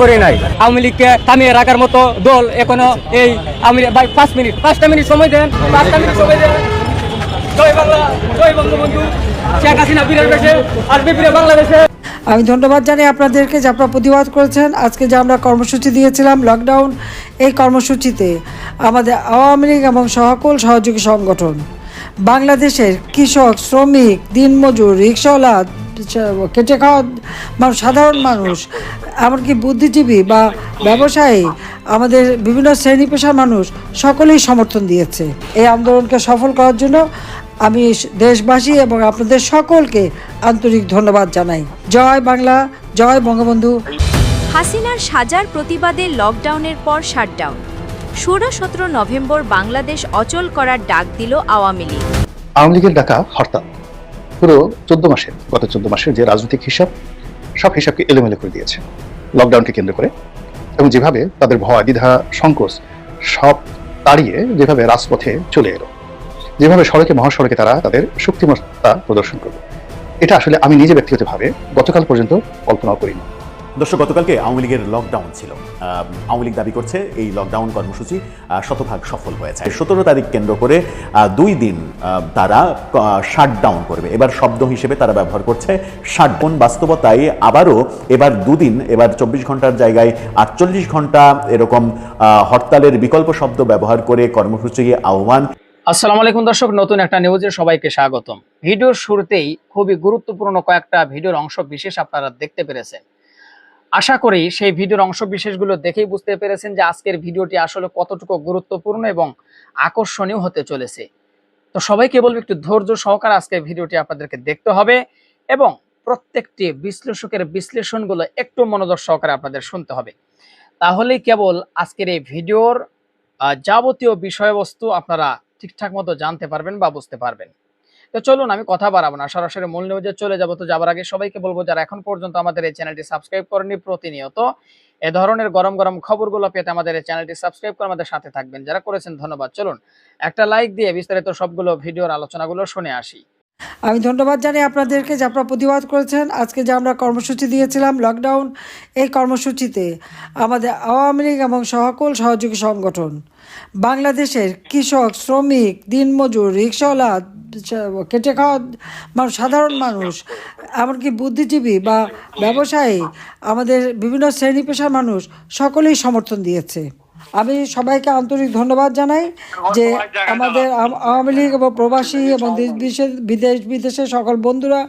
করে নাই। আওয়ামী লীগকে থামিয়ে রাখার মতো দল এখনও এই পাঁচ মিনিট, পাঁচটা মিনিট সময় দেন, পাঁচটা মিনিট সময় দেন। আমি ধন্যবাদ জানাই আপনাদেরকে যে আপনারা প্রতিবাদ করেছেন। আজকে যে আমরা কর্মসূচি দিয়েছিলাম লকডাউন এই কর্মসূচিতে আমাদের আওয়ামী লীগ এবং সকল সহযোগী সংগঠন, বাংলাদেশের কৃষক, শ্রমিক, দিনমজুর, রিক্সাওয়ালা কেটে খাওয়া মানুষ সাধারণ মানুষ এমনকি বুদ্ধিজীবী বা ব্যবসায়ী আমাদের বিভিন্ন শ্রেণি পেশার মানুষ সকলেই সমর্থন দিয়েছে। এই আন্দোলনকে সফল করার জন্য আমি দেশবাসী এবং আপনাদের সকলকে আন্তরিক ধন্যবাদ জানাই। জয় বাংলা জয় বঙ্গবন্ধু। হাসিনার সাজার প্রতিবাদে লকডাউনের পর শাটডাউন। ষোলো সতেরো নভেম্বর বাংলাদেশ অচল করার ডাক দিল আওয়ামী লীগ। আওয়ামী লীগের ডাকা হরতাল। পুরো চোদ্দ মাসের, গত চোদ্দ মাসের যে রাজনৈতিক হিসাব, সব হিসাবকে এলোমেলো করে দিয়েছে লকডাউনকে কেন্দ্র করে। এবং যেভাবে তাদের ভয়, দ্বিধা, সংকোচ সব তাড়িয়ে যেভাবে রাজপথে চলে এলো, যেভাবে সড়কে, মহাসড়কে তারা তাদের শক্তিমত্তা প্রদর্শন করবে এটা আসলে আমি নিজে ব্যক্তিগতভাবে গতকাল পর্যন্ত কল্পনাও করিনি। দর্শক, গতকালকে আওয়ামী লীগের লকডাউন ছিল। আওয়ামী লীগ দাবি করছে এই লকডাউন কর্মসূচি শতভাগ সফল হয়েছে। সতেরো তারিখ কেন্দ্র করে দুই দিন তারা শাটডাউন করবে। এবার শব্দ হিসেবে তারা ব্যবহার করছে শাটডাউন বাস্তবতায় আবারও এবার দুদিন, এবার চব্বিশ ঘণ্টার জায়গায় আটচল্লিশ ঘণ্টা এরকম হরতালের বিকল্প শব্দ ব্যবহার করে কর্মসূচি আহ্বান। আসসালামু আলাইকুম দর্শক, নতুন একটা নিউজে সবাইকে স্বাগতম। ভিডিওর শুরুতেই খুবই গুরুত্বপূর্ণ কয়েকটা ভিডিওর অংশ বিশেষ আপনারা দেখতে পেরেছেন। আশা করি সেই ভিডিওর অংশ বিশেষগুলো দেখেই বুঝতে পেরেছেন যে আজকের ভিডিওটি আসলে কতটুকু গুরুত্বপূর্ণ এবং আকর্ষণীয় হতে চলেছে। তো সবাইকে বলব একটু ধৈর্য সহকারে আজকের ভিডিওটি আপনাদেরকে দেখতে হবে এবং প্রত্যেকটি বিশ্লেষকের বিশ্লেষণগুলো একটু মনোযোগ সহকারে আপনাদের শুনতে হবে। তাহলেই কেবল আজকের এই ভিডিওর যাবতীয় বিষয়বস্তু আপনারা ঠিকঠাক মতো জানতে পারবেন বা বুঝতে পারবেন। তো চলুন, আমি কথা বাড়াবো না। সরাসরি মূল নিউজে চলে যাব। তো যাবার আগে সবাইকে বলব, যারা এখন পর্যন্ত আমাদের এই চ্যানেলটি সাবস্ক্রাইব করেনি প্রতিনিয়ত এ ধরনের গরম গরম খবরগুলো পেতে আমাদের এই চ্যানেলটি সাবস্ক্রাইব করে আমাদের সাথে থাকবেন। যারা করেছেন, ধন্যবাদ। চলুন, একটা লাইক দিয়ে বিস্তারিত সবগুলো ভিডিওর আলোচনাগুলো শুনে আসি। আমি ধন্যবাদ জানাই আপনাদেরকে যে আপনারা প্রতিবাদ করেছেন। আজকে যে আমরা কর্মসূচি দিয়েছিলাম লকডাউন এই কর্মসূচিতে আমাদের আওয়ামী লীগ এবং সকল সহযোগী সংগঠন, বাংলাদেশের কৃষক, শ্রমিক, দিনমজুর, রিক্সাওয়ালা, কেটে খাওয়া মানুষ, সাধারণ মানুষ, এমনকি বুদ্ধিজীবী বা ব্যবসায়ী, আমাদের বিভিন্ন শ্রেণি পেশার মানুষ সকলেই সমর্থন দিয়েছে। আমি সবাইকে আন্তরিক ধন্যবাদ জানাই যে আমাদের আওয়ামী লীগ এবং প্রবাসী এবং বিদেশ বিদেশের সকল বন্ধুরা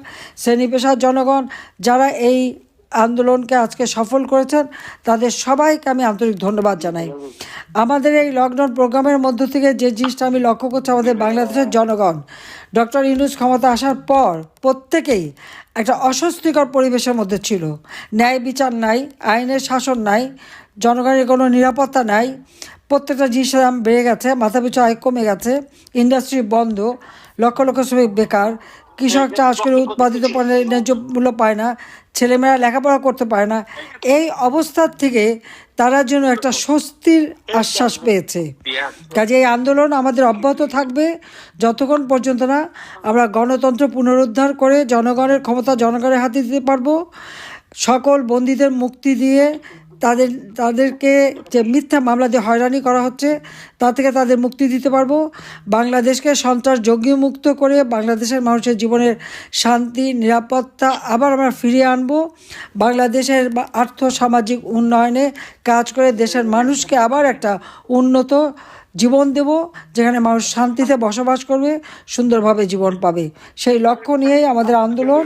শ্রেণি পেশার জনগণ যারা এই আন্দোলনকে আজকে সফল করেছেন তাদের সবাইকে আমি আন্তরিক ধন্যবাদ জানাই। আমাদের এই লকডাউন প্রোগ্রামের মধ্য থেকে যে জিনিসটা আমি লক্ষ্য করছি আমাদের বাংলাদেশের জনগণ ডক্টর ইউনুস ক্ষমতা আসার পর প্রত্যেকেই একটা অস্বস্তিকর পরিবেশের মধ্যে ছিল। ন্যায় বিচার নাই আইনের শাসন নাই জনগণের কোনো নিরাপত্তা নাই। প্রত্যেকটা জিনিসের দাম বেড়ে গেছে মাথাপিছু আয় কমে গেছে। ইন্ডাস্ট্রি বন্ধ, লক্ষ লক্ষ শ্রমিক বেকার। কৃষক চাষ করে উৎপাদিত পণ্যের ন্যায্য মূল্য পায় না, ছেলেমেয়েরা লেখাপড়া করতে পারে না। এই অবস্থার থেকে তারা যেন একটা স্বস্তির আশ্বাস পেয়েছে। কাজে এই আন্দোলন আমাদের অব্যাহত থাকবে, যতক্ষণ পর্যন্ত না আমরা গণতন্ত্র পুনরুদ্ধার করে জনগণের ক্ষমতা জনগণের হাতে দিতে পারব। সকল বন্দীদের মুক্তি দিয়ে তাদের, তাদেরকে যে মিথ্যা মামলা দিয়ে হয়রানি করা হচ্ছে তা থেকে তাদের মুক্তি দিতে পারব। বাংলাদেশকে সন্ত্রাস যোগ্য মুক্ত করে বাংলাদেশের মানুষের জীবনের শান্তি, নিরাপত্তা আবার আমরা ফিরিয়ে আনব। বাংলাদেশের আর্থ সামাজিক উন্নয়নে কাজ করে দেশের মানুষকে আবার একটা উন্নত জীবন দেব, যেখানে মানুষ শান্তিতে বসবাস করবে, সুন্দরভাবে জীবন পাবে। সেই লক্ষ্য নিয়েই আমাদের আন্দোলন।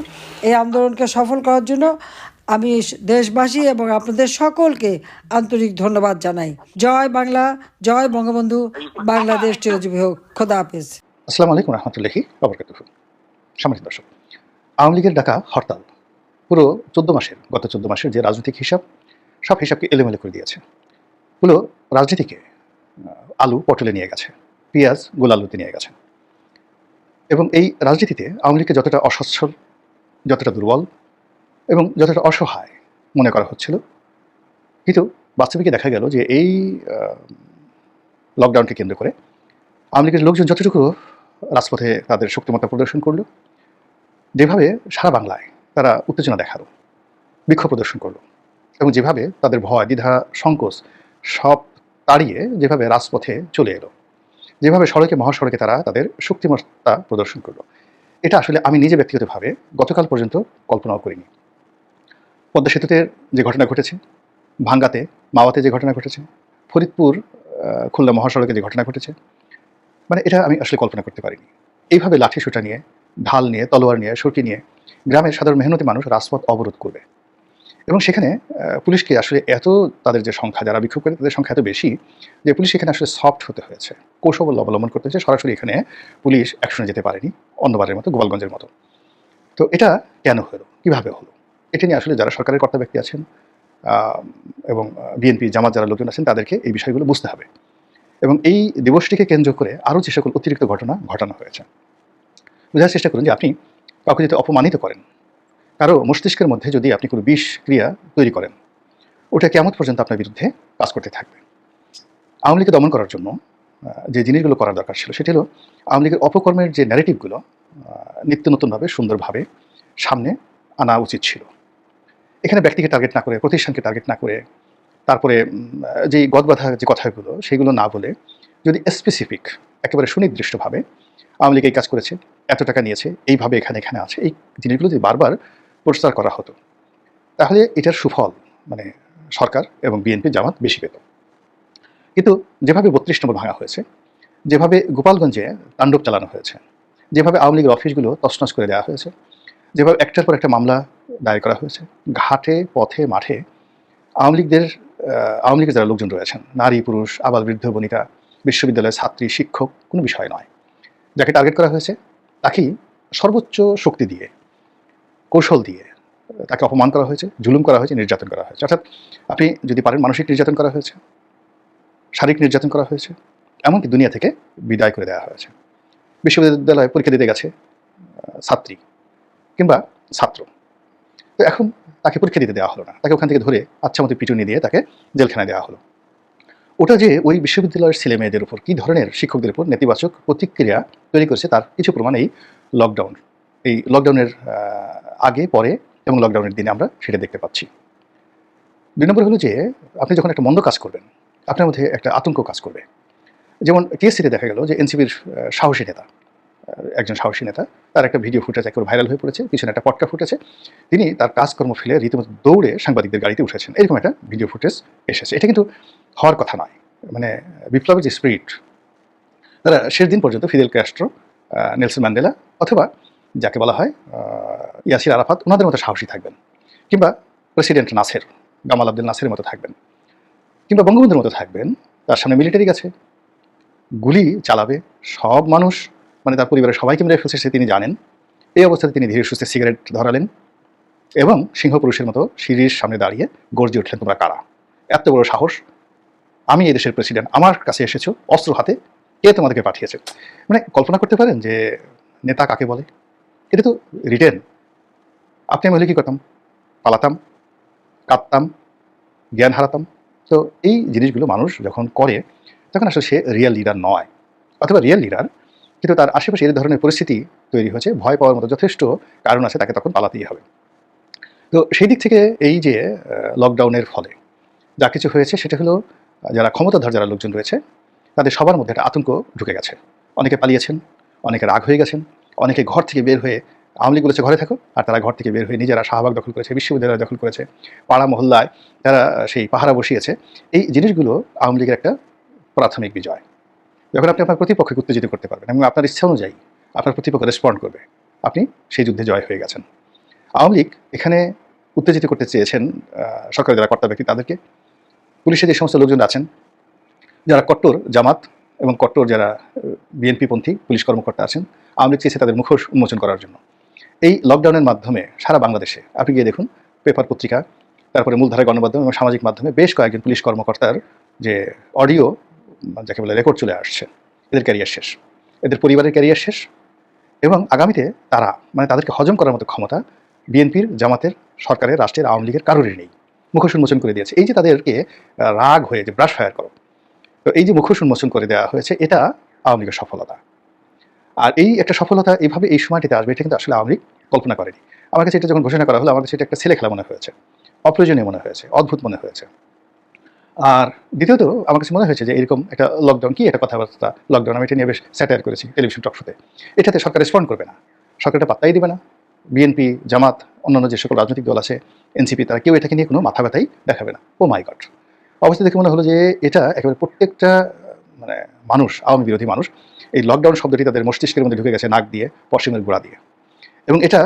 এই আন্দোলনকে সফল করার জন্য আমি দেশবাসী এবং আপনাদের সকলকে আন্তরিক ধন্যবাদ জানাই। জয় বাংলা, জয় বঙ্গবন্ধু, বাংলাদেশ চিরজীবী হোক। খোদা হাফেজ। আসসালামু আলাইকুম রহমতুল্লাহি আবরকাতুহ সামাজিক দর্শক, আওয়ামী লীগের ডাকা হরতাল পুরো চোদ্দ মাসের, গত চোদ্দ মাসের যে রাজনৈতিক হিসাব, সব হিসাবকে এলোমেলো করে দিয়েছে। পুরো রাজনীতিকে আলু পটলে নিয়ে গেছে, পেঁয়াজ গোলালুতে নিয়ে গেছে। এবং এই রাজনীতিতে আওয়ামী লীগকে যতটা অসচ্ছল, যতটা দুর্বল এবং যথেষ্ট অসহায় মনে করা হচ্ছিল। কিন্তু বাস্তবিকে দেখা গেল যে এই লকডাউনকে কেন্দ্র করে লীগের লোকজন যতটুকু রাজপথে তাদের শক্তিমত্তা প্রদর্শন করল, যেভাবে সারা বাংলায় তারা উত্তেজনা দেখাল, বিক্ষোভ প্রদর্শন করল এবং যেভাবে তাদের ভয়, দ্বিধা, সংকোচ সব তাড়িয়ে যেভাবে রাজপথে চলে এলো, যেভাবে সড়কে, মহাসড়কে তারা তাদের শক্তিমত্তা প্রদর্শন করল, এটা আসলে আমি নিজে ব্যক্তিগতভাবে গতকাল পর্যন্ত কল্পনাও করিনি। পদ্মা সেতুতে যে ঘটনা ঘটেছে, ভাঙ্গাতে, মাওয়াতে যে ঘটনা ঘটেছে, ফরিদপুর খুলনা মহাসড়কে যে ঘটনা ঘটেছে মানে এটা আমি আসলে কল্পনা করতে পারিনি। এইভাবে লাঠি সোটা নিয়ে, ঢাল নিয়ে, তলোয়ার নিয়ে, সরকি নিয়ে গ্রামের সাধারণ মেহনতি মানুষ রাজপথ অবরোধ করবে। এবং সেখানে পুলিশকে আসলে এত তাদের যে সংখ্যা, যারা বিক্ষোভ করে, তাদের সংখ্যা এত বেশি যে পুলিশ এখানে আসলে সফট হতে হয়েছে। কৌশল অবলম্বন করতে হয়েছে। সরাসরি এখানে পুলিশ অ্যাকশনে যেতে পারেনি, অন্যবারের মতো, গোপালগঞ্জের মতো। তো এটা কেন হলো? কীভাবে হলো? এটা নিয়ে আসলে যারা সরকারের কর্তা ব্যক্তি আছেন এবং বিএনপি জামাত যারা লোকজন আছেন, তাদেরকে এই বিষয়গুলো বুঝতে হবে। এবং এই দিবসটিকে কেন্দ্র করে আরও যে সকল অতিরিক্ত ঘটনা ঘটানো হয়েছে, বোঝার চেষ্টা করুন যে আপনি কাউকে যদি অপমানিত করেন, কারও মস্তিষ্কের মধ্যে যদি আপনি কোনো বিষ ক্রিয়া তৈরি করেন, ওটা কেমন পর্যন্ত আপনার বিরুদ্ধে কাজ করতে থাকবে। আওয়ামী লীগকে দমন করার জন্য যে জিনিসগুলো করার দরকার ছিল, সেটি হলো আওয়ামী লীগের অপকর্মের যে ন্যারেটিভগুলো নিত্য নতুনভাবে, সুন্দরভাবে সামনে আনা উচিত ছিল। এখানে ব্যক্তিকে টার্গেট না করে, প্রতিষ্ঠানকে টার্গেট না করে, তারপরে যে গদবাধা যে কথাগুলো, সেগুলো না বলে, যদি স্পেসিফিক একেবারে সুনির্দিষ্টভাবে আওয়ামী লীগ এই কাজ করেছে, এত টাকা নিয়েছে, এইভাবে এখানে এখানে আছে, এই জিনিসগুলো যদি বারবার প্রচার করা হতো, তাহলে এটার সুফল মানে সরকার এবং বিএনপি জামাত বেশি পেত। কিন্তু যেভাবে বত্রিশ নম্বর ভাঙা হয়েছে, যেভাবে গোপালগঞ্জে তাণ্ডব চালানো হয়েছে, যেভাবে আওয়ামী লীগের অফিসগুলো তছনছ করে দেওয়া হয়েছে যেভাবে একটার পর একটা মামলা দায়ের করা হয়েছে, ঘাটে, পথে, মাঠে আওয়ামী লীগদের আওয়ামী লীগের যারা লোকজন রয়েছেন, নারী, পুরুষ, আবাল বৃদ্ধ বনিতা বিশ্ববিদ্যালয়ের ছাত্রী, শিক্ষক, কোনো বিষয় নয়। যাকে টার্গেট করা হয়েছে, তাকেই সর্বোচ্চ শক্তি দিয়ে, কৌশল দিয়ে, তাকে অপমান করা হয়েছে, জুলুম করা হয়েছে, নির্যাতন করা হয়েছে। অর্থাৎ আপনি যদি পারেন মানসিক নির্যাতন করা হয়েছে, শারীরিক নির্যাতন করা হয়েছে, এমনকি দুনিয়া থেকে বিদায় করে দেওয়া হয়েছে। বিশ্ববিদ্যালয়ে পরীক্ষা দিতে গেছে ছাত্রী। কিংবা ছাত্র। তো এখন তাকে পরীক্ষা দিতে দেওয়া হলো না। তাকে ওখান থেকে ধরে আচ্ছা মতো পিটুনি দিয়ে তাকে জেলখানায় দেওয়া হলো। ওটা যে ওই বিশ্ববিদ্যালয়ের ছেলে মেয়েদের উপর কী ধরনের শিক্ষকদের উপর নেতিবাচক প্রতিক্রিয়া তৈরি করেছে তার কিছু প্রমাণ এই লকডাউন এই লকডাউনের আগে, পরে এবং লকডাউনের দিনে আমরা সেটা দেখতে পাচ্ছি। দুই নম্বর হলো যে আপনি যখন একটা মন্দ কাজ করবেন, আপনার মধ্যে একটা আতঙ্ক কাজ করবে। যেমন টিএসসিতে দেখা গেল যে এনসিবির সাহসী নেতা। একজন সাহসী নেতা, তার একটা ভিডিও ফুটেজ একবার ভাইরাল হয়ে পড়েছে, পিছনে একটা পটকা ফুটেছে তিনি তার কাজকর্ম ফেলে রীতিমতো দৌড়ে সাংবাদিকদের গাড়িতে উঠেছেন। এরকম একটা ভিডিও ফুটেজ এসেছে। এটা কিন্তু হওয়ার কথা নয়। মানে বিপ্লবের যে স্পিরিট তারা শেষ দিন পর্যন্ত ফিদেল ক্যাস্ট্রো নেলসন ম্যান্ডেলা অথবা যাকে বলা হয় ইয়াসির আরাফাত, ওনাদের মতো সাহসী থাকবেন। কিংবা president Nasser, Gamal Abdel Nasser মতো থাকবেন। কিংবা বঙ্গবন্ধুর মতো থাকবেন, তার সামনে মিলিটারি গেছে। গুলি চালাবে সব মানুষ মানে তার পরিবারের সবাইকে মেরে ফেলছে সে তিনি জানেন। এই অবস্থাতে তিনি ধীরে সুস্থে সিগারেট ধরালেন এবং সিংহ পুরুষের মতো সিঁড়ির সামনে দাঁড়িয়ে গর্জে উঠলেন, তোমরা কারা? এত বড় সাহস। আমি এই দেশের প্রেসিডেন্ট আমার কাছে এসেছ, অস্ত্র হাতে। কে তোমাদেরকে পাঠিয়েছে? মানে কল্পনা করতে পারেন যে নেতা কাকে বলে? এটা তো রিটেন আপনি আমি হলে কী করতাম? পালাতাম, কাঁদতাম, জ্ঞান হারাতাম। তো এই জিনিসগুলো মানুষ যখন করে, তখন আসলে সে রিয়েল লিডার নয়। অথবা রিয়েল লিডার কিন্তু তার আশেপাশে এই ধরনের পরিস্থিতি তৈরি হয়েছে। ভয় পাওয়ার মতো যথেষ্ট কারণ আছে, তাকে তখন পালাতেই হবে। তো সেই দিক থেকে এই যে লকডাউনের ফলে যা কিছু হয়েছে, সেটা হলো, যারা ক্ষমতাধর যারা লোকজন রয়েছে, তাদের সবার মধ্যে একটা আতঙ্ক ঢুকে গেছে। অনেকে পালিয়েছেন অনেকে রাগ হয়ে গেছেন, অনেকে ঘর থেকে বের হয়ে আওয়ামী লীগ বলেছে ঘরে থাকো, আর তারা ঘর থেকে বের হয়ে নিজেরা শাহবাগ দখল করেছে, বিশ্ববিদ্যালয় দখল করেছে, পাড়া মহল্লায় তারা সেই পাহারা বসিয়েছে। এই জিনিসগুলো আওয়ামী লীগের একটা প্রাথমিক বিজয়। যখন আপনি আপনার প্রতিপক্ষকে উত্তেজিত করতে পারবেন এবং আপনার ইচ্ছা অনুযায়ী আপনার প্রতিপক্ষ রেসপন্ড করবে আপনি সেই যুদ্ধে জয় হয়ে গেছেন। আওয়ামী লীগ এখানে উত্তেজিত করতে চেয়েছেন আহ, সরকারের যারা কর্তা ব্যক্তি তাদেরকে। পুলিশের যে সমস্ত লোকজন আছেন যারা কট্টর জামাত এবং কট্টর যারা বিএনপি পন্থী পুলিশ কর্মকর্তা আছেন আওয়ামী লীগ চেয়েছে তাদের মুখোশ উন্মোচন করার জন্য। এই লকডাউনের মাধ্যমে সারা বাংলাদেশে আপনি গিয়ে দেখুন পেপার পত্রিকা তারপরে মূলধারায় গণমাধ্যম এবং সামাজিক মাধ্যমে বেশ কয়েকজন পুলিশ কর্মকর্তার যে অডিও যাকে বলে রেকর্ড চলে আসছে, এদের ক্যারিয়ার শেষ। এদের পরিবারের ক্যারিয়ার শেষ এবং আগামীতে তারা মানে তাদেরকে হজম করার মতো ক্ষমতা বিএনপির, জামাতের, সরকারের, রাষ্ট্রের, আওয়ামী লীগের কারোরই নেই। মুখোশ উন্মোচন করে দিয়েছে। এই যে তাদেরকে রাগ হয়ে যে ব্রাশ ফায়ার করো। তো এই যে মুখোশ উন্মোচন করে দেওয়া হয়েছে, এটা আওয়ামী লীগের সফলতা। আর এই একটা সফলতা এইভাবে এই সময়টিতে আসবে, এটা কিন্তু আসলে আওয়ামী লীগ কল্পনা করেনি। আমার কাছে এটা যখন ঘোষণা করা হলো, আমার কাছে এটা একটা ছেলে খেলা মনে হয়েছে। অপ্রয়োজনীয় মনে হয়েছে, অদ্ভুত মনে হয়েছে। আর দ্বিতীয়ত আমার কাছে মনে হয়েছে যে এরকম একটা লকডাউন কি? একটা কথাবার্তা লকডাউন আমি এটা নিয়ে বেশ স্যাটার করেছি টেলিভিশন টকশোতে এটাতে সরকার রেসপন্ড করবে না। সরকার এটা পাত্তাই দিবে না। বিএনপি জামাত, অন্যান্য যে সকল রাজনৈতিক দল আছে এনসিপি তারা কেউ এটাকে নিয়ে কোনো মাথা ব্যথাই দেখাবে না। ও মাই গড অবস্থা দেখে মনে হলো যে এটা একেবারে প্রত্যেকটা মানে মানুষ, আওয়ামী বিরোধী মানুষ, এই লকডাউন শব্দটি তাদের মস্তিষ্কের মধ্যে ঢুকে গেছে, নাক দিয়ে পশ্চিমের গোড়া দিয়ে। এবং এটা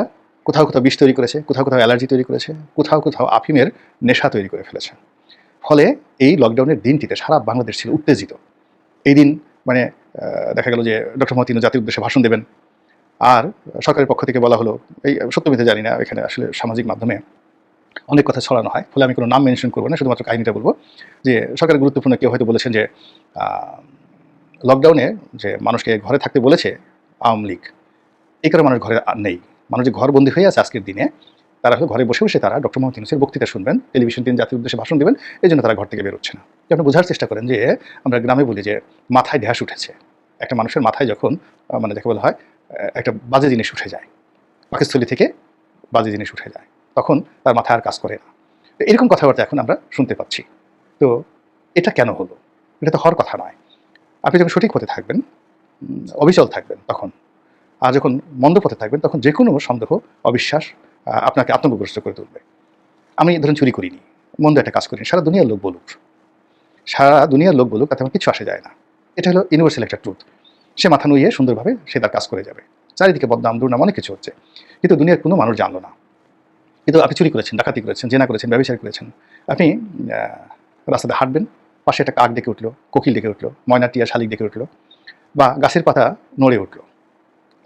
কোথাও কোথাও বিষ তৈরি করেছে, কোথাও কোথাও অ্যালার্জি তৈরি করেছে, কোথাও কোথাও আফিমের নেশা তৈরি করে ফেলেছে। ফলে এই লকডাউনের দিনটিতে সারা বাংলাদেশ ছিল উত্তেজিত। এই দিন মানে দেখা গেল যে ডক্টর মহতিন জাতির উদ্দেশ্যে ভাষণ দেবেন। আর সরকারের পক্ষ থেকে বলা হলো, এই সত্য মিথ্যা জানি না এখানে আসলে সামাজিক মাধ্যমে অনেক কথা ছড়ানো হয়, ফলে আমি কোনো নাম মেনশন করব না, শুধুমাত্র কাহিনীটা বলব যে সরকারের গুরুত্বপূর্ণ কেউ হয়তো বলেছেন যে লকডাউনে যে মানুষকে ঘরে থাকতে বলেছে আওয়ামী লীগ, এই কারণে মানুষ ঘরে নেই। মানুষ যে ঘরবন্দি হয়ে আছে আজকের দিনে তারা হয়তো ঘরে বসে বসে তারা ডক্টর মোহাম্মদ ইউনুসের বক্তৃতা শুনবেন, টেলিভিশন তিন জাতির উদ্দেশ্যে ভাষণ দেবেন এই জন্য তারা ঘর থেকে বেরোচ্ছে না। আপনি বোঝার চেষ্টা করেন যে, আমরা গ্রামে বলি যে, মাথায় ঢ্যাস উঠেছে। একটা মানুষের মাথায় যখন মানে যাকে বলা হয় একটা বাজে জিনিস উঠে যায়, পাকিস্থলী থেকে বাজে জিনিস উঠে যায়, তখন তার মাথায় আর কাজ করে না। এরকম কথাবার্তা এখন আমরা শুনতে পাচ্ছি। তো এটা কেন হলো? এটা তো হওয়ার কথা নয়। আপনি যখন সঠিক পথে থাকবেন অবিচল থাকবেন তখন, আর যখন মন্দ পথে থাকবেন, তখন যে কোনো সন্দেহ, অবিশ্বাস আপনাকে আতঙ্কগ্রস্ত করে তুলবে। আমি ধরুন চুরি করিনি, মন্দ একটা কাজ করিনি, সারা দুনিয়ার লোক বলুক। সারা দুনিয়ার লোক বলুক, তাতে আমার কিছু আসে যায় না। এটা হলো ইউনিভার্সাল একটা ট্রুথ সে মাথা নুইয়ে সুন্দরভাবে সে তার কাজ করে যাবে। চারিদিকে বদনাম, দুর্নাম অনেক কিছু হচ্ছে। কিন্তু দুনিয়ার কোনো মানুষ জানলো না। কিন্তু আপনি চুরি করেছেন, ডাকাতি করেছেন, জেনা করেছেন ব্যবসার করেছেন। আপনি রাস্তাতে হাঁটবেন, পাশে একটা কাক ডেকে উঠল, কোকিল ডেকে উঠল ময়না টিয়া শালিক ডেকে উঠল, বা গাছের পাতা নড়ে উঠল।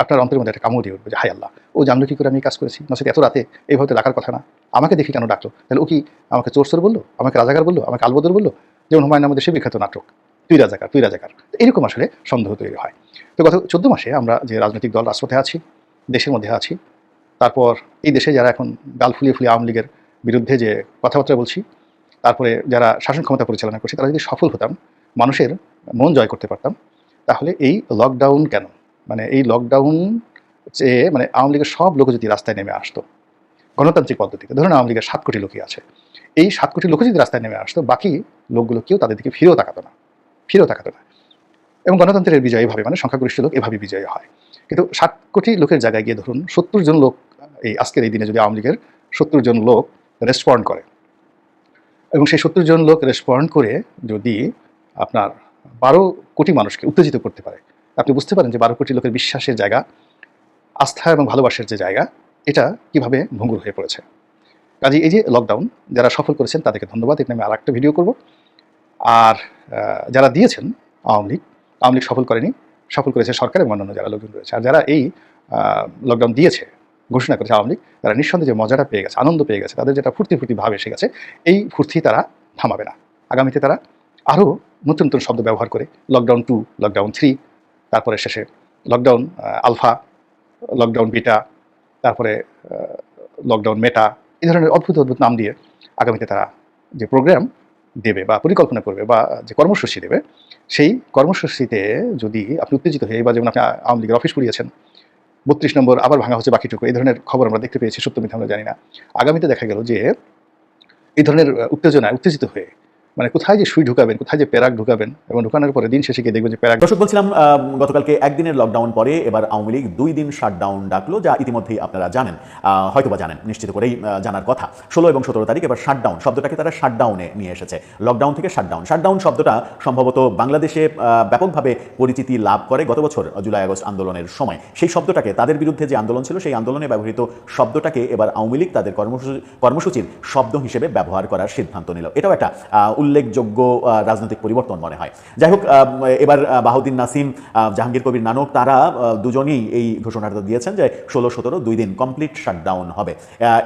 আপনার অন্তরের মধ্যে একটা কামড় দিয়ে উঠবে যে হাই আল্লাহ, ও জানলো কি করে আমি কাজ করেছি? নচেত এত রাতে এইভাবে ডাকার কথা না। আমাকে দেখি কেন ডাকলো তাহলে ও কি আমাকে চোর চোর বলল? আমাকে রাজাকার বলল? আমাকে আলবদর বলল? যেমন হুমায়ুন আমাদের সে বিখ্যাত নাটক, তুই রাজাকার তুই রাজাকার। এরকম আসলে সন্দেহ তৈরি হয়। তো গত চোদ্দ মাসে আমরা যে রাজনৈতিক দল রাজপথে আছি, দেশের মধ্যে আছি, তারপর এই দেশে যারা এখন গাল ফুলিয়ে ফুলিয়ে আওয়ামী লীগের বিরুদ্ধে যে কথাবার্তা বলছি, তারপরে যারা শাসন ক্ষমতা পরিচালনা করছে, তারা যদি সফল হতাম, মানুষের মন জয় করতে পারতাম, তাহলে এই লকডাউন কেন? মানে এই লকডাউন যে মানে আওয়ামী লীগের সব লোক যদি রাস্তায় নেমে আসতো, গণতান্ত্রিক পদ্ধতিতে, ধরুন আওয়ামী লীগের সাত কোটি লোকই আছে, এই সাত কোটি লোক যদি রাস্তায় নেমে আসতো, বাকি লোকগুলো কেউ তাদের দিকে ফিরেও তাকাতো না, ফিরেও তাকাতো না। এবং গণতন্ত্রের বিজয় এভাবে মানে সংখ্যাগরিষ্ঠ লোক এভাবে বিজয়ী হয়। কিন্তু সাত কোটি লোকের জায়গায় গিয়ে ধরুন সত্তর জন লোক, এই আজকের এই দিনে যদি আওয়ামী লীগের সত্তর জন লোক রেসপন্ড করে, এবং সেই সত্তর জন লোক রেসপন্ড করে যদি আপনার বারো কোটি মানুষকে উত্তেজিত করতে পারে আপনি বুঝতে পারেন যে বারো কোটি লোকের বিশ্বাসের জায়গা, আস্থা এবং ভালোবাসার যে জায়গা, এটা কীভাবে ভঙ্গুর হয়ে পড়েছে। কাজে এই যে লকডাউন যারা সফল করেছেন তাদেরকে ধন্যবাদ। এখানে আমি আর একটা ভিডিও করব। আর যারা দিয়েছেন আওয়ামী লীগ আওয়ামী লীগ সফল করেনি, সফল করেছে সরকার এবং অন্যান্য যারা লোকজন রয়েছে। আর যারা এই লকডাউন দিয়েছে, ঘোষণা করেছে আওয়ামী লীগ, তারা নিঃসন্দেহে যে মজাটা পেয়ে গেছে, আনন্দ পেয়ে গেছে, তাদের যেটা ফুর্তি ফুর্তি ভাব এসে গেছে, এই ফুর্তি তারা থামাবে না। আগামীতে তারা আরও নতুন নতুন শব্দ ব্যবহার করে লকডাউন টু লকডাউন থ্রি তারপরে শেষে লকডাউন আলফা লকডাউন বিটা তারপরে লকডাউন মেটা এই ধরনের অদ্ভুত অদ্ভুত নাম দিয়ে আগামীতে তারা যে প্রোগ্রাম দেবে বা পরিকল্পনা করবে বা যে কর্মসূচি দেবে, সেই কর্মসূচিতে যদি আপনি উত্তেজিত হয়ে বা যেমন আপনি আওয়ামী লীগের অফিস পুড়িয়েছেন বত্রিশ নম্বর আবার ভাঙা হচ্ছে বাকিটুকু, এই ধরনের খবর আমরা দেখতে পেয়েছি, সত্য আমরা জানি না। আগামীতে দেখা গেল যে এই ধরনের উত্তেজনায় উত্তেজিত হয়ে মানে কোথায় যে সুই ঢুকাবেন, কোথায় যে প্যারাক ঢুকাবেন এবং ঢুকানোর পরে দিন শেষে গিয়ে দেখবেন যে প্যারাক দর্শক, বলছিলাম গতকালকে একদিনের লকডাউন পরে এবার আওয়ামী লীগ দুই দিন শাটডাউন ডাকলো, যা ইতিমধ্যেই আপনারা জানেন হয়তোবা জানেন, নিশ্চিত করেই জানার কথা। ষোলো এবং সতেরো তারিখ এবার শাটডাউন শব্দটাকে তারা শাটডাউনে নিয়ে এসেছে। লকডাউন থেকে শাটডাউন শাটডাউন শব্দটা সম্ভবত বাংলাদেশে ব্যাপকভাবে পরিচিতি লাভ করে গত বছর জুলাই আগস্ট আন্দোলনের সময়। সেই শব্দটাকে, তাদের বিরুদ্ধে যে আন্দোলন ছিল, সেই আন্দোলনে ব্যবহৃত শব্দটাকে এবার আওয়ামী লীগ তাদের কর্মসূচি কর্মসূচির শব্দ হিসেবে ব্যবহার করার সিদ্ধান্ত নিল। এটাও একটা উল্লেখযোগ্য রাজনৈতিক পরিবর্তন মনে হয়। যাই হোক এবার আহ, বাহাউদ্দিন নাসিম জাহাঙ্গীর কবির নানক তারা দুজনেই এই ঘোষণাটা দিয়েছেন যে ষোলো সতেরো দুই দিন কমপ্লিট শাটডাউন হবে।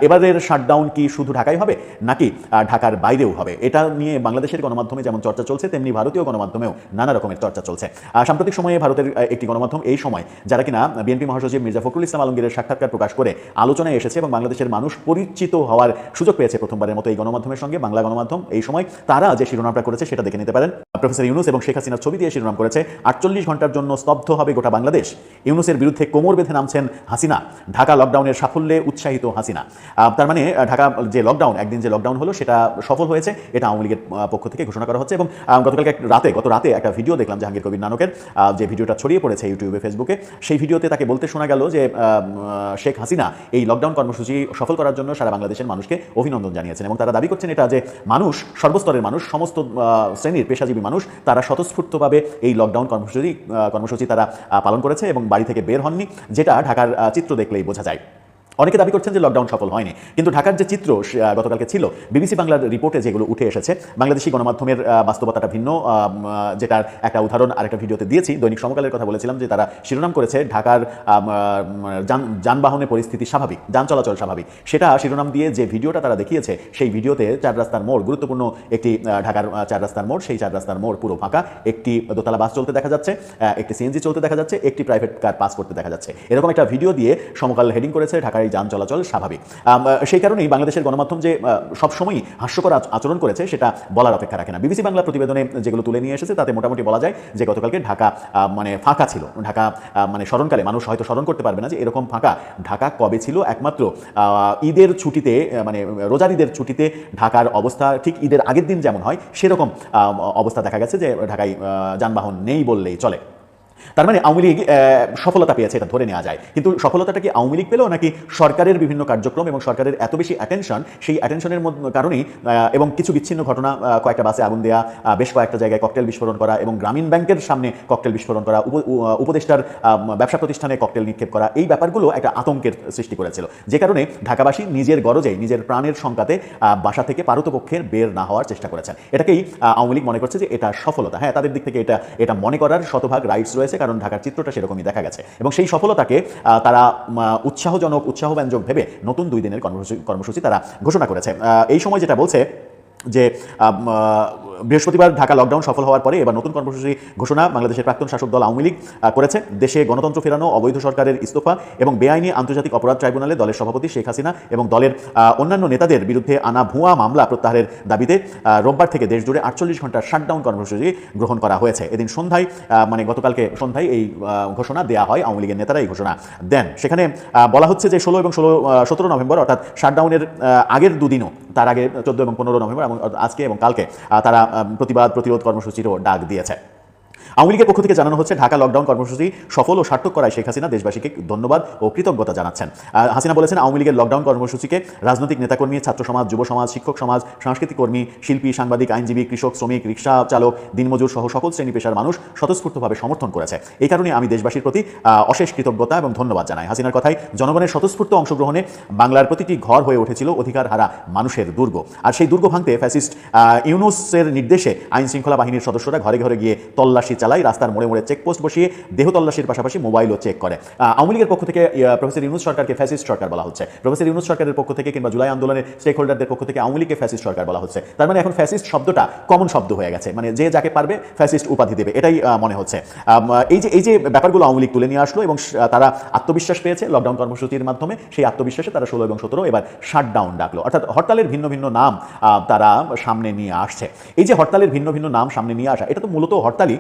এবারের শাটডাউন কি শুধু ঢাকায় হবে নাকি ঢাকার বাইরেও হবে? এটা নিয়ে বাংলাদেশের গণমাধ্যমে যেমন চর্চা চলছে তেমনি ভারতীয় গণমাধ্যমেও নানা রকমের চর্চা চলছে। সাম্প্রতিক সময়ে ভারতের একটি গণমাধ্যম এই সময় যারা কিনা বিএনপি মহাসচিব মির্জা ফখরুল ইসলাম আলমগীরের সাক্ষাৎকার প্রকাশ করে আলোচনায় এসেছে এবং বাংলাদেশের মানুষ পরিচিত হওয়ার সুযোগ পেয়েছে প্রথমবারের মতো এই গণমাধ্যমের সঙ্গে। বাংলা গণমাধ্যম এই সময় তারা তারা যে শিরোনামটা করেছে সেটা দেখে নিতে পারেন। প্রফেসর ইউনুস এবং শেখ হাসিনার ছবি দিয়ে শিরোনাম করেছে, আটচল্লিশ ঘণ্টার জন্য স্তব্ধ হবে গোটা বাংলাদেশ। ইউনুসের বিরুদ্ধে কোমর বেঁধে নামছেন হাসিনা। ঢাকা লকডাউনের সাফল্যে উৎসাহিত হাসিনা। তার মানে ঢাকা যে লকডাউন একদিন যে লকডাউন হলো, সেটা সফল হয়েছে। এটা আওয়ামী লীগের পক্ষ থেকে ঘোষণা করা হচ্ছে এবং গতকালকে রাতে, গত রাতে একটা ভিডিও দেখলাম জাহাঙ্গীর কবির নানকের যে ভিডিওটা ছড়িয়ে পড়েছে ইউটিউবে, ফেসবুকে। সেই ভিডিওতে তাকে বলতে শোনা গেল যে শেখ হাসিনা এই লকডাউন কর্মসূচি সফল করার জন্য সারা বাংলাদেশের মানুষকে অভিনন্দন জানিয়েছেন এবং তারা দাবি করছেন এটা যে মানুষ সর্বস্তরের মানুষ সমস্ত আহ, শ্রেণির পেশাজীবী মানুষ তারা স্বতঃস্ফূর্তভাবে এই লকডাউন কর্মসূচি কর্মসূচি তারা পালন করেছে এবং বাড়ি থেকে বের হননি যেটা ঢাকার চিত্র দেখলেই বোঝা যায়। অনেকে দাবি করছেন যে লকডাউন সফল হয়নি। কিন্তু ঢাকার যে চিত্র গতকালকে ছিল বিবিসি বাংলার রিপোর্টে যেগুলো উঠে এসেছে বাংলাদেশি গণমাধ্যমের বাস্তবতাটা ভিন্ন যেটার একটা উদাহরণ আরেকটা ভিডিওতে দিয়েছি। দৈনিক সমকালের কথা বলেছিলাম যে তারা শিরোনাম করেছে ঢাকার আম, যান- যানবাহনের পরিস্থিতি স্বাভাবিক যান চলাচল স্বাভাবিক। সেটা শিরোনাম দিয়ে যে ভিডিওটা তারা দেখিয়েছে সেই ভিডিওতে চার রাস্তার মোড় গুরুত্বপূর্ণ একটি ঢাকার চার রাস্তার মোড় সেই চার রাস্তার মোড় পুরো ফাঁকা। একটি দোতলা বাস চলতে দেখা যাচ্ছে একটি সিএনজি চলতে দেখা যাচ্ছে একটি প্রাইভেট কার পাস করতে দেখা যাচ্ছে। এরকম একটা ভিডিও দিয়ে সমকাল হেডিং করেছে ঢাকার এই যান চলাচল স্বাভাবিক। সেই কারণেই বাংলাদেশের গণমাধ্যম যে সবসময়ই হাস্যকর আচরণ করেছে, সেটা বলার অপেক্ষা রাখে না। বিবিসি বাংলা প্রতিবেদনে যেগুলো তুলে নিয়ে এসেছে, তাতে মোটামুটি বলা যায় যে, গতকালকে ঢাকা মানে ফাঁকা ছিল। ঢাকা মানে স্মরণকালে মানুষ হয়তো স্মরণ করতে পারবে না যে, এরকম ফাঁকা ঢাকা কবে ছিল। একমাত্র ঈদের ছুটিতে মানে রোজার ঈদের ছুটিতে ঢাকার অবস্থা ঠিক ঈদের আগের দিন যেমন হয়, সেরকম অবস্থা দেখা গেছে যে, ঢাকায় যানবাহন নেই বললেই চলে। তার মানে আওয়ামী লীগ সফলতা পেয়েছে, এটা ধরে নেওয়া যায়। কিন্তু সফলতাটা কি আওয়ামী লীগ পেল, নাকি সরকারের বিভিন্ন কার্যক্রম এবং সরকারের এত বেশি অ্যাটেনশন সেই অ্যাটেনশনের কারণেই এবং কিছু বিচ্ছিন্ন ঘটনা কয়েকটা বাসে আগুন দেওয়া বেশ কয়েকটা জায়গায় ককটেল বিস্ফোরণ করা এবং গ্রামীণ ব্যাংকের সামনে ককটেল বিস্ফোরণ করা, উপ- উপদেষ্টার ব্যবসা প্রতিষ্ঠানে ককটেল নিক্ষেপ করা, এই ব্যাপারগুলো একটা আতঙ্কের সৃষ্টি করেছিল। যে কারণে ঢাকাবাসী নিজের গরজেই নিজের প্রাণের সংকাতে বাসা থেকে পারতপক্ষের বের না হওয়ার চেষ্টা করেছেন। এটাকেই আওয়ামী লীগ মনে করছে যে এটা সফলতা। হ্যাঁ তাদের দিক থেকে এটা এটা মনে করার শতভাগ রাইটস রয়েছে। কারণ ঢাকার চিত্রটা সেরকমই দেখা গেছে। এবং সেই সফলতাকে তারা উৎসাহজনক উৎসাহ উৎসাহজনক, উৎসাহব্যঞ্জক ভেবে নতুন দুই দিনের কর্মসূচি কর্মসূচি তারা ঘোষণা করেছে। এই সময় যেটা বলছে যে বৃহস্পতিবার ঢাকা লকডাউন সফল হওয়ার পরে এবার নতুন কর্মসূচি ঘোষণা বাংলাদেশের প্রাক্তন শাসক দল আওয়ামী লীগ করেছে। দেশে গণতন্ত্র ফেরানো, অবৈধ সরকারের ইস্তফা এবং বেআইনি আন্তর্জাতিক অপরাধ ট্রাইব্যুনালে দলের সভাপতি শেখ হাসিনা এবং দলের অন্যান্য নেতাদের বিরুদ্ধে আনা ভুয়া মামলা প্রত্যাহারের দাবিতে রোববার থেকে দেশ জুড়ে আটচল্লিশ ঘণ্টার শাটডাউন কর্মসূচি গ্রহণ করা হয়েছে। এদিন সন্ধ্যায় মানে গতকালকে সন্ধ্যায় এই ঘোষণা দেওয়া হয়। আওয়ামী লীগের নেতারা এই ঘোষণা দেন। সেখানে বলা হচ্ছে যে ষোলো এবং ষোলো সতেরো নভেম্বর অর্থাৎ শাটডাউনের আগের দুদিনও, তার আগে চোদ্দ এবং পনেরো নভেম্বর এবং আজকে এবং কালকে তারা প্রতিবাদ প্রতিরোধ কর্মসূচিরও ডাক দিয়েছে। আওয়ামী লীগের পক্ষ থেকে জানানো হচ্ছে, ঢাকা লকডাউন কর্মসূচি সফল ও সার্থক করায় শেখ হাসিনা দেশবাসীকে ধন্যবাদ ও কৃতজ্ঞতা জানাচ্ছেন। হাসিনা বলেছেন, আওয়ামী লীগের লকডাউন কর্মসূচিকে রাজনৈতিক নেতাকর্মী, ছাত্র সমাজ, যুব সমাজ, শিক্ষক সমাজ, সাংস্কৃতিক কর্মী, শিল্পী, সাংবাদিক, আইনজীবী, কৃষক, শ্রমিক, রিক্সা চালক, দিনমজুর সহ সকল শ্রেণি পেশার মানুষ স্বতঃস্ফূর্তভাবে সমর্থন করেছে। এই কারণে আমি দেশবাসীর প্রতি অশেষ কৃতজ্ঞতা এবং ধন্যবাদ জানাই। হাসিনার কথায় জনগণের স্বতঃস্ফূর্ত অংশগ্রহণে বাংলার প্রতিটি ঘর হয়ে উঠেছিল অধিকার হারা মানুষের দুর্গ। আর সেই দুর্গ ভাঙতে ফ্যাসিস্ট ইউনুসের নির্দেশে আইন শৃঙ্খলা বাহিনীর সদস্যরা ঘরে ঘরে গিয়ে তল্লাশি চালায় রাস্তার মোড়ে মোড়ে চেকপোস্ট বসিয়ে দেহ তল্লাশির পাশাপাশি মোবাইলও চেক করে। আওয়ামী লীগের পক্ষ থেকে প্রফেসর ইউনুস সরকারকে ফ্যাসিস্ট সরকার বলা হচ্ছে। প্রফেসর ইউনুস সরকারের পক্ষ থেকে কিংবা জুলাই আন্দোলনের স্টেক হোল্ডারদের পক্ষ থেকে আওয়ামী লীগকে ফ্যাসিস্ট সরকার বলা হচ্ছে। তার মানে এখন ফ্যাসিস্ট শব্দটা কমন শব্দ হয়ে গেছে। মানে যে যাকে পারবে ফ্যাসিস্ট উপাধি দেবে, এটাই মনে হচ্ছে। এই যে এই যে ব্যাপারগুলো আওয়ামী লীগ তুলে নিয়ে আসলো এবং তারা আত্মবিশ্বাস পেয়েছে লকডাউন কর্মসূচির মাধ্যমে, সেই আত্মবিশ্বাসে তারা ষোলো এবং সতেরো এবার শাটডাউন ডাকলো। অর্থাৎ হরতালের ভিন্ন ভিন্ন নাম তারা সামনে নিয়ে আসছে। এই যে হরতালের ভিন্ন ভিন্ন নাম সামনে নিয়ে আসা, এটা তো মূলত হরতালই।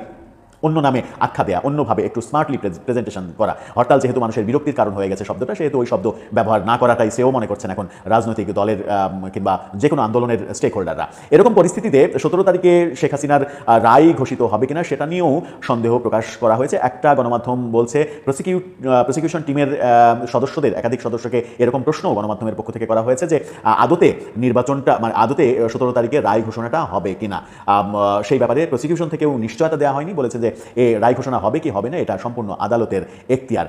অন্য নামে আখ্যা দেয়া, অন্যভাবে একটু স্মার্টলি প্রেজেন্টেশন করা। হরতাল যেহেতু মানুষের বিরক্তির কারণ হয়ে গেছে শব্দটা, সেহেতু ওই শব্দ ব্যবহার না করাটাই সেও মনে করছেন এখন রাজনৈতিক দলের কিংবা যে কোনো আন্দোলনের স্টেক হোল্ডাররা এরকম পরিস্থিতিতে সতেরো তারিখে শেখ হাসিনার রায় ঘোষিত হবে কিনা সেটা নিয়েও সন্দেহ প্রকাশ করা হয়েছে। একটা গণমাধ্যম বলছে প্রসিকিউট প্রসিকিউশন টিমের সদস্যদের, একাধিক সদস্যকে এরকম প্রশ্ন গণমাধ্যমের পক্ষ থেকে করা হয়েছে যে আদতে নির্বাচনটা মানে আদতে সতেরো তারিখে রায় ঘোষণাটা হবে কিনা। সেই ব্যাপারে প্রসিকিউশন থেকেও নিশ্চয়তা দেওয়া হয়নি, বলেছে যে এ রায় ঘোষণা হবে কি হবে না, এটা সম্পূর্ণ আদালতের এখতিয়ার।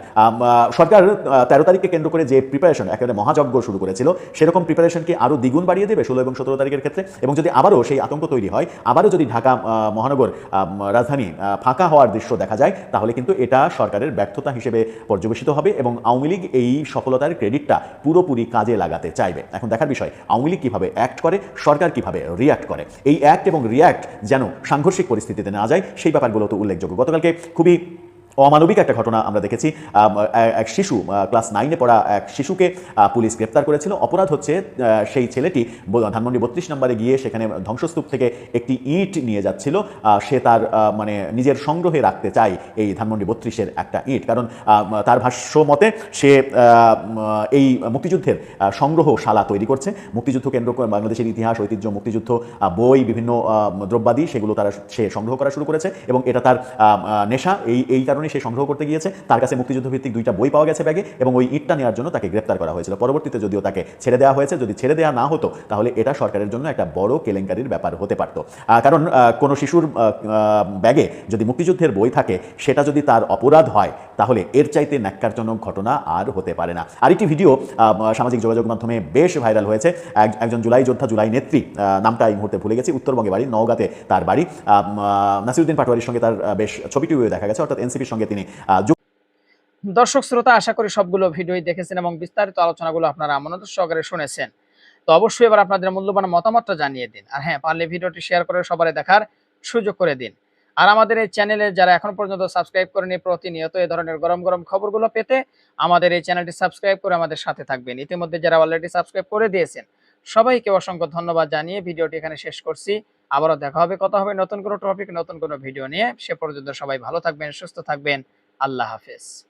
সরকার তেরো তারিখকে কেন্দ্র করে যে প্রিপারেশন একেবারে মহাযজ্ঞ শুরু করেছিল, সেরকম প্রিপারেশনকে আরও দ্বিগুণ বাড়িয়ে দেবে ষোলো এবং সতেরো তারিখের ক্ষেত্রে? এবং যদি আবারও সেই আতঙ্ক তৈরি হয়, আবারও যদি ঢাকা মহানগর রাজধানী ফাঁকা হওয়ার দৃশ্য দেখা যায়, তাহলে কিন্তু এটা সরকারের ব্যর্থতা হিসেবে পর্যবেসিত হবে এবং আওয়ামী লীগ এই সফলতার ক্রেডিটটা পুরোপুরি কাজে লাগাতে চাইবে। এখন দেখার বিষয়, আওয়ামী লীগ কীভাবে অ্যাক্ট করে, সরকার কীভাবে রিয়াক্ট করে? এই অ্যাক্ট এবং রিয়াক্ট যেন সাংঘর্ষিক পরিস্থিতিতে না যায়, সেই ব্যাপারগুলো তো উল্লেখযোগ্য। গতকালকে খুবই অমানবিক একটা ঘটনা আমরা দেখেছি। এক শিশু ক্লাস নাইনে পড়া এক শিশুকে পুলিশ গ্রেপ্তার করেছিল। অপরাধ হচ্ছে সেই ছেলেটি ধানমন্ডি বত্রিশ নম্বরে গিয়ে সেখানে ধ্বংসস্তূপ থেকে একটি ইট নিয়ে যাচ্ছিল। সে তার মানে নিজের সংগ্রহে রাখতে চায় এই ধানমন্ডি বত্রিশের একটা ইট। কারণ তার ভাষ্য মতে সে এই মুক্তিযুদ্ধের সংগ্রহশালা তৈরি করছে। মুক্তিযুদ্ধ কেন্দ্র বাংলাদেশের ইতিহাস, ঐতিহ্য, মুক্তিযুদ্ধ বই, বিভিন্ন দ্রব্যাদি, সেগুলো তারা সে সংগ্রহ করা শুরু করেছে এবং এটা তার নেশা। এই এই কারণে সে সংগ্রহ করতে গিয়েছে। তার কাছে মুক্তিযুদ্ধ ভিত্তিক দুইটা বই পাওয়া গেছে ব্যাগে এবং ওই ইটটা নেওয়ার জন্য তাকে গ্রেপ্তার করা হয়েছিল। পরবর্তীতে যদিও তাকে ছেড়ে দেওয়া হয়েছে, যদি ছেড়ে দেওয়া না হতো, তাহলে এটা সরকারের জন্য একটা বড় কেলেঙ্কারির ব্যাপার হতে পারত। কারণ কোনো শিশুর ব্যাগে যদি মুক্তিযুদ্ধের বই থাকে, সেটা যদি তার অপরাধ হয়, তাহলে এর চাইতে ন্যাক্কারজনক ঘটনা আর হতে পারে না। আরেকটি ভিডিও সামাজিক যোগাযোগ মাধ্যমে বেশ ভাইরাল হয়েছে। এক- একজন জুলাই যোদ্ধা, জুলাই নেত্রী নামটা এই মুহূর্তে ভুলে গেছি, উত্তরবঙ্গে বাড়ি, নওগাঁতে তার বাড়ি। নাসিরুদ্দিন পাটোয়ারির সঙ্গে তার বেশ ছবিটিও দেখা গেছে, অর্থাৎ এনসিপির সঙ্গে তিনি দর্শক শ্রোতা, আশা করি সবগুলো ভিডিওই দেখেছেন এবং বিস্তারিত আলোচনাগুলো আপনারা মনোযোগ সহকারে শুনেছেন। তো অবশ্যই এবার আপনাদের মূল্যবান মতামতটা জানিয়ে দিন। আর হ্যাঁ পারলে ভিডিওটি শেয়ার করে সবাই দেখার সুযোগ করে দিন। আর আমাদের এই চ্যানেলে যারা এখন পর্যন্ত সাবস্ক্রাইব করেনি, প্রতিনিয়ত এই ধরনের গরম গরম খবরগুলো পেতে আমাদের এই চ্যানেলটি সাবস্ক্রাইব করে আমাদের সাথে থাকবেন। ইতিমধ্যে যারা অলরেডি সাবস্ক্রাইব করে দিয়েছেন, সবাইকে অসংখ্য ধন্যবাদ জানিয়ে ভিডিওটি এখানে শেষ করছি। আবারও দেখা হবে, কথা হবে নতুন কোনো টপিক নতুন কোনো ভিডিও নিয়ে। সে পর্যন্ত সবাই ভালো থাকবেন, সুস্থ থাকবেন। আল্লাহ হাফেজ।